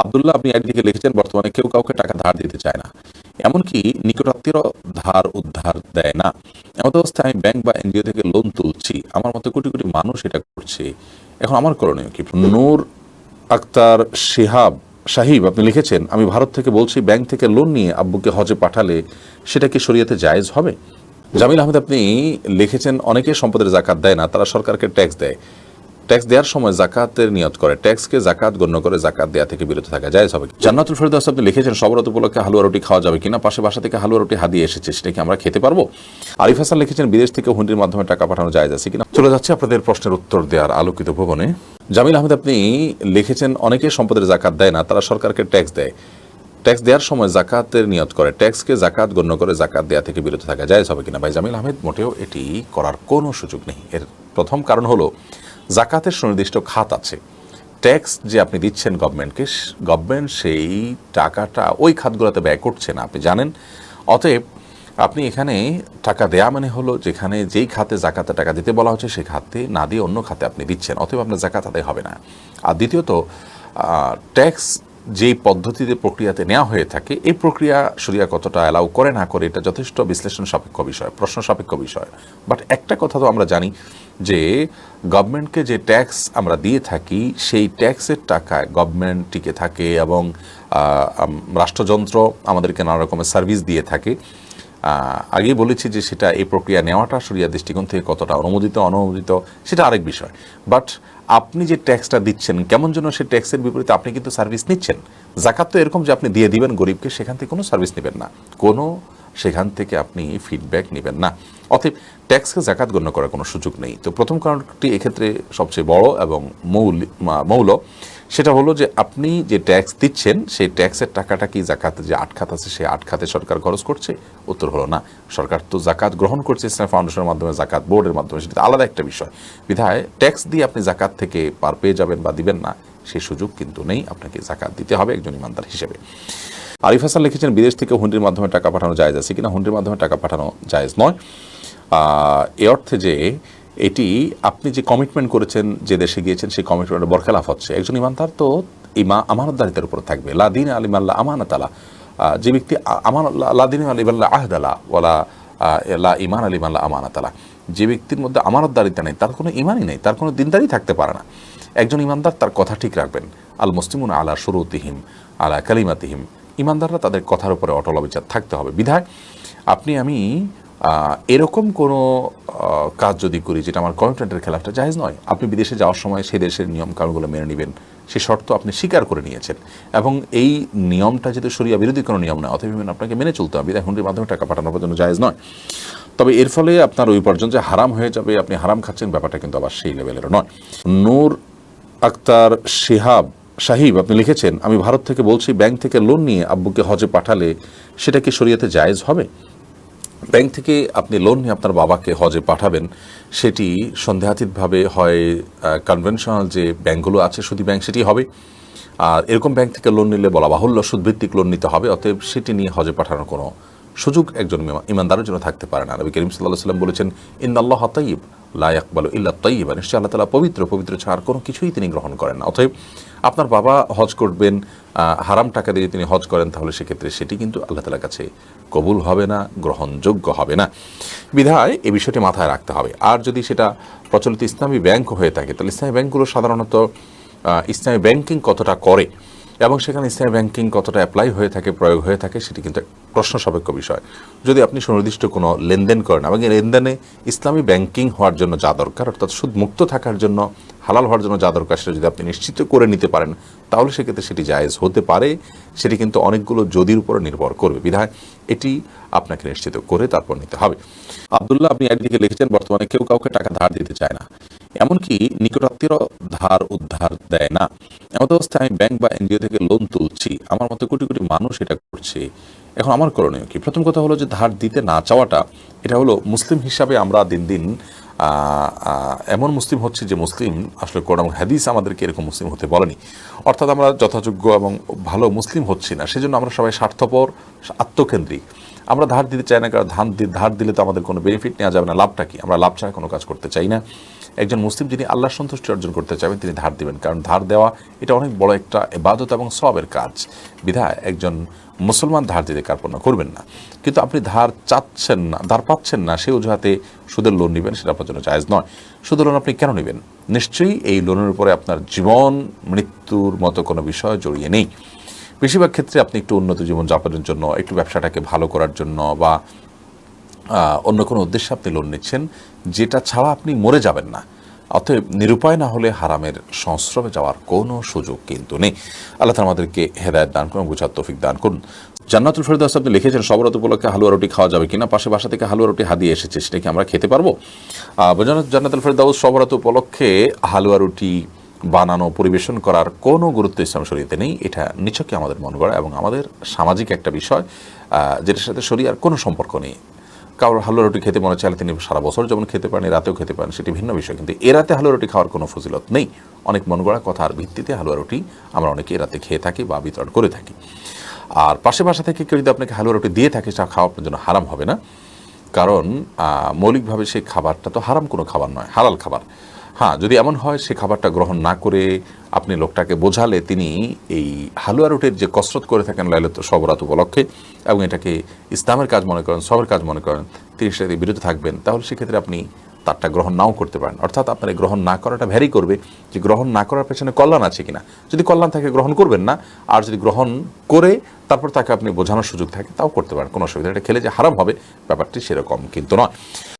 আবদুল্লাহ, আপনি একদিকে লিখেছেন, বর্তমানে কেউ কাউকে টাকা ধার দিতে চায় না। এমনকি নিকটাত্মীয় ধার উদ্ধার দেয় না। এমন অবস্থায় আমি ব্যাংক বা এনজিও থেকে লোন তুলছি। আমার মতো কোটি কোটি মানুষ এটা করছে। এখন আমার করণীয় কি? নূর আক্তার শিহাব সাহিব, আপনি লিখেছেন, আমি ভারত থেকে বলছি, ব্যাংক থেকে লোন নিয়ে আব্বুকে হজে পাঠালে সেটা কি শরীয়তে জায়েজ হবে? জামিল আহমেদ, আপনি লিখেছেন, অনেকে সম্পদের জাকাত দেয় না, তারা সরকারকে ট্যাক্স দেয়। ট্যাক্স দেওয়ার সময় জাকাতের নিয়ত করে, ট্যাক্সকে জাকাত গণ্য করে জাকাত দেওয়া থেকে বিরত থাকা যায় হবে? জান্নাতুল ফেরদাস আপনি লিখেছেন, সবরত উপলক্ষে হালুয়া রুটি খাওয়া যাবে কিনা? পাশে বাসা থেকে হালুয়া রুটি হাদিয়ে এসেছে, সেটা কি আমরা খেতে পারব? আরিফ হাসান লিখেছেন, বিদেশ থেকে হুন্ডির মাধ্যমে টাকা পাঠানো যায় আছে কিনা? চলে যাচ্ছে আপনাদের প্রশ্নের উত্তর দেওয়ার আলোকিত ভবনে। জামিল আহমেদ, আপনি লিখেছেন, অনেকে সম্পদের জাকাত দেয় না, তারা সরকারকে ট্যাক্স দেয়। ট্যাক্স দেওয়ার সময় জাকাতের নিয়ত করে, ট্যাক্সকে জাকাত গণ্য করে জাকাত দেওয়া থেকে বিরত থাকা যায় হবে কিনা? ভাই জামিল আহমেদ, মোটেও এটি করার কোনো সুযোগ নেই। এর প্রথম কারণ হলো জাকাতের সুনির্দিষ্ট খাত আছে। ট্যাক্স যে আপনি দিচ্ছেন গভর্নমেন্টকে গভর্নমেন্ট সেই টাকাটা ওই খাতগুলোতে ব্যয় করছে না, আপনি জানেন? অতএব আপনি এখানে টাকা দেয়া মানে হলো যেখানে যেই খাতে জাকাতে টাকা দিতে বলা হচ্ছে, সেই খাতে না দিয়ে অন্য খাতে আপনি দিচ্ছেন। অতএব আপনার জাকাত আদায় হবে না। আর দ্বিতীয়ত ট্যাক্স যেই পদ্ধতিতে প্রক্রিয়াতে নেওয়া হয়ে থাকে, এই প্রক্রিয়া শরিয়া কতটা অ্যালাউ করে না করে, এটা যথেষ্ট বিশ্লেষণ সাপেক্ষ বিষয়, প্রশ্ন সাপেক্ষ বিষয়। বাট একটা কথা তো আমরা জানি যে গভর্নমেন্টকে যে ট্যাক্স আমরা দিয়ে থাকি, সেই ট্যাক্সের টাকায় গভর্নমেন্ট টিকে থাকে এবং রাষ্ট্রযন্ত্র আমাদেরকে নানা রকমের সার্ভিস দিয়ে থাকে। আগেই বলেছি যে সেটা এই প্রক্রিয়া নেওয়াটা সরিয়া দৃষ্টিকোণ থেকে কতটা অনুমোদিত অনুমোদিত সেটা আরেক বিষয়। বাট আপনি যে ট্যাক্সটা দিচ্ছেন, কেমন যেন সেই ট্যাক্সের বিপরীতে আপনি কিন্তু সার্ভিস নিচ্ছেন। জাকাত তো এরকম যে আপনি দিয়ে দিবেন, গরিবকে সেখান থেকে কোনো সার্ভিস নেবেন না। কোনো সেখান থেকে আপনি ফিডব্যাক নেবেন না। অতএব ট্যাক্সকে জাকাত গণ্য করার কোনো সুযোগ নেই। তো প্রথম কারণটি এক্ষেত্রে সবচেয়ে বড় এবং মৌল মৌল। সেটা হলো যে আপনি যে ট্যাক্স দিচ্ছেন, সেই ট্যাক্সের টাকাটা কি জাকাত, যে আট খাত আছে, সেই আট খাতে সরকার খরচ করছে? উত্তর হলো না। সরকার তো জাকাত গ্রহণ করছে, ইসলাম ফাউন্ডেশনের মাধ্যমে, জাকাত বোর্ডের মাধ্যমে, সেটা আলাদা একটা বিষয়। বিধায় ট্যাক্স দিয়ে আপনি জাকাত থেকে পার পেয়ে যাবেন বা দিবেন না সেই সুযোগ কিন্তু নেই, আপনাকে জাকাত দিতে হবে একজন ইমানদার হিসেবে। আরিফ হাসান লিখেছেন, বিদেশ থেকে হুন্ডির মাধ্যমে টাকা পাঠানো যায় আছে কিনা? হুন্ডির মাধ্যমে টাকা পাঠানো জায়েজ নয়। এ অর্থে যে এটি আপনি যে কমিটমেন্ট করেছেন যে দেশে গিয়েছেন সেই কমিটমেন্টের বরখেলাফ হচ্ছে। একজন ইমানদার তো ইমা আমানতদারিতার উপর থাকবে। লাদিন আলিম আল্লাহ আমানতালা। যে ব্যক্তি আমান লাদিন আলিম আল্লাহ আহদালা ওলা আহ, লা ইমান আলিম আল্লাহ আমানাতালা। যে ব্যক্তির মধ্যে আমানতদারিতা নেই তার কোনো ইমানই নেই তার কোনো দিনদারি থাকতে পারে না। একজন ইমানদার তার কথা ঠিক রাখবেন। আল মুসলিমুন আলা শুরুতিহিম আলা কালিমাতিহিম। ইমানদাররা তাদের কথার উপরে অটল অবিচার থাকতে হবে। বিধায় আপনি আমি এরকম কোনো কাজ যদি করি যেটা আমার কমিটমেন্টের খেলাফটা জাহেজ নয়, আপনি বিদেশে যাওয়ার সময় সেই দেশের নিয়ম কানুনগুলো মেনে নেবেন। সে শর্ত আপনি স্বীকার করে নিয়েছেন। এবং এই নিয়মটা যেহেতু সরিয়া বিরোধী কোনো নিয়ম নয়, অতএব আপনাকে মেনে চলতে হবে। হুন্ডির মাধ্যমে টাকা পাঠানোর জন্য জায়েজ নয়। তবে এর ফলে আপনার ওই উপার্জন যে হারাম হয়ে যাবে, আপনি হারাম খাচ্ছেন, ব্যাপারটা কিন্তু আবার সেই লেভেলের নয়। নূর আক্তার শিহাব সাহিব, আপনি লিখেছেন, আমি ভারত থেকে বলছি, ব্যাংক থেকে লোন নিয়ে আব্বুকে হজে পাঠালে সেটা কি শরীয়তে জায়েজ হবে? ব্যাংক থেকে আপনি লোন নিয়ে আপনার বাবাকে হজে পাঠাবেন, সেটি সন্দেহাতীতভাবে হয় কনভেনশনাল যে ব্যাংকগুলো আছে সুদী ব্যাংক সেটি হবে। আর এরকম ব্যাংক থেকে লোন নিলে বলা বাহুল্য, সুদভিত্তিক লোন নিতে হবে, অতএব সেটি নিয়ে হজে পাঠানোর কোনো সুযোগ একজন ইমানদারের জন্য থাকতে পারে না। নবী করিম সাল্লাহ সাল্লাম বলেছেন ইন আল্লাহ তৈব লায়াকবাল ইল্লা তৈব নিশ্চয় আল্লাহ তালা পবিত্র পবিত্র ছাড় কোনো কিছুই তিনি গ্রহণ করেন না। অতএব আপনার বাবা হজ করবেন হারাম টাকা দিয়ে তিনি হজ করেন, তাহলে সেক্ষেত্রে সেটি কিন্তু আল্লাহ তালার কাছে কবুল হবে না, গ্রহণযোগ্য হবে না। বিধায় এই বিষয়টি মাথায় রাখতে হবে। আর যদি সেটা প্রচলিত ইসলামী ব্যাংক হয়ে থাকে, তাহলে ইসলামী ব্যাংকগুলো সাধারণত ইসলামী ব্যাংকিং কতটা করে এবং সেখানে ইসলামী ব্যাংকিং কতটা অ্যাপ্লাই হয়ে থাকে, প্রয়োগ হয়ে থাকে, সেটি কিন্তু প্রশ্ন সাপেক্ষ বিষয়। যদি আপনি সুনির্দিষ্ট কোনো লেনদেন করেন এবং এই লেনদেনে ইসলামী ব্যাংকিং হওয়ার জন্য যা দরকার, অর্থাৎ সুদ মুক্ত থাকার জন্য হালাল হওয়ার জন্য যা দরকার সেটা যদি আপনি নিশ্চিত করে নিতে পারেন, তাহলে সেক্ষেত্রে সেটি জায়েজ হতে পারে। সেটি কিন্তু অনেকগুলো যদির উপর নির্ভর করবে। বিধায় এটি আপনাকে নিশ্চিত করে তারপর নিতে হবে। আবদুল্লাহ, আপনি একদিকে লিখেছেন, বর্তমানে কেউ কাউকে টাকা ধার দিতে চায় না। এমনকি নিকটাত্মীয় ধার উদ্ধার দেয় না। এমত অবস্থায় আমি ব্যাংক বা এনজিও থেকে লোন তুলছি। আমার মতো কোটি কোটি মানুষ এটা করছে। এখন আমার করণীয় কি? প্রথম কথা হলো যে ধার দিতে না চাওয়াটা, এটা হলো মুসলিম হিসাবে আমরা দিন দিন এমন মুসলিম হচ্ছে যে মুসলিম, আসলে কোরআন হাদিস আমাদেরকে এরকম মুসলিম হতে বলেনি। অর্থাৎ আমরা যথাযোগ্য এবং ভালো মুসলিম হচ্ছি না, সেজন্য আমরা সবাই স্বার্থপর, আত্মকেন্দ্রিক। আমরা ধার দিতে চাই না, কারণ ধান ধার দিলে তো আমাদের কোনো বেনিফিট নেওয়া যাবে না, লাভটা কি? আমরা লাভ ছাড়া কোনো কাজ করতে চাই না। একজন মুসলিম যিনি আল্লাহর সন্তুষ্টি অর্জন করতে চাইবেন, তিনি ধার দিবেন। কারণ ধার দেওয়া, এটা অনেক বড় একটা এবাদত এবং সবের কাজ। বিধায় একজন মুসলমান ধার দিতে কার্পণ্য করবেন না। কিন্তু আপনি ধার চাচ্ছেন না, ধার পাচ্ছেন না, সেই অজুহাতে সুদের লোন নেবেন, সেটা আপনার জন্য জায়জ নয়। সুদের লোন আপনি কেন নেবেন? নিশ্চয়ই এই লোনের উপরে আপনার জীবন, মৃত্যুর মতো কোনো বিষয় জড়িয়ে নেই। বেশিরভাগ ক্ষেত্রে আপনি একটু উন্নত জীবন যাপনের জন্য, একটু ব্যবসাটাকে ভালো করার জন্য বা অন্য কোনো উদ্দেশ্যে আপনি লোন নিচ্ছেন, যেটা ছাড়া আপনি মরে যাবেন না। অতএব নিরুপায় না হলে হারামের সংস্রবে যাওয়ার কোনো সুযোগ কিন্তু নেই। আল্লাহ আমাদেরকে হেদায়ত দান করুন, বুঝার তৌফিক দান করুন। জান্নাতুল ফেরদাস আপনি লিখেছেন সবরাত উপলক্ষে হালুয়া রুটি খাওয়া যাবে কিনা? পাশে বাসা থেকে হালুয়া রুটি হাদিয়ে এসেছে, সেটা কি আমরা খেতে পারব? জান্নাতুল ফেরদাউস সবরাত উপলক্ষে হালুয়া রুটি বানানো, পরিবেশন করার কোনো গুরুত্ব ইসলাম শরীয়তে নেই। এটা নিছকই আমাদের মন গড়া এবং আমাদের সামাজিক একটা বিষয় যেটার সাথে শরীয়ার কোনো সম্পর্ক নেই। কারোর হালুয়া রুটি খেতে মনে চাইলে তিনি সারা বছর যেমন খেতে পারেন রাতেও খেতে পারেন, সেটি ভিন্ন বিষয়। কিন্তু এ রাতে হালুয়া রুটি খাওয়ার কোনো ফজিলত নেই। অনেক মন গড়া কথার ভিত্তিতে হালুয়া রুটি আমরা অনেকে রাতে খেয়ে থাকি বা বিতরণ করে থাকি। আর পাশে বাসা থেকে কেউ যদি আপনাকে হালুয়া রুটি দিয়ে থাকে তা খাওয়া আপনার জন্য হারাম হবে না। কারণ মৌলিকভাবে সেই খাবারটা তো হারাম কোনো খাবার নয়, হালাল খাবার। হ্যাঁ যদি এমন হয়, সে খাবারটা গ্রহণ না করে আপনি লোকটাকে বোঝালে তিনি এই হালুয়া রুটের যে কসরত করে থাকেন লাইলত সবরাত উপলক্ষে এবং এটাকে ইসলামের কাজ মনে করেন, সবের কাজ মনে করেন, তিনি সেটাতে বিরত থাকবেন, তাহলে সেক্ষেত্রে আপনি তারটা গ্রহণ নাও করতে পারেন। অর্থাৎ আপনার গ্রহণ না করাটা ভ্যারি করবে যে গ্রহণ না করার পেছনে কল্যাণ আছে কিনা। যদি কল্যাণ থাকে, গ্রহণ করবেন না, আর যদি গ্রহণ করে তারপর তাকে আপনি বোঝানোর সুযোগ থাকে, তাও করতে পারেন, কোনো অসুবিধা এটা খেলে যে হারাম হবে, ব্যাপারটি সেরকম কিন্তু নয়।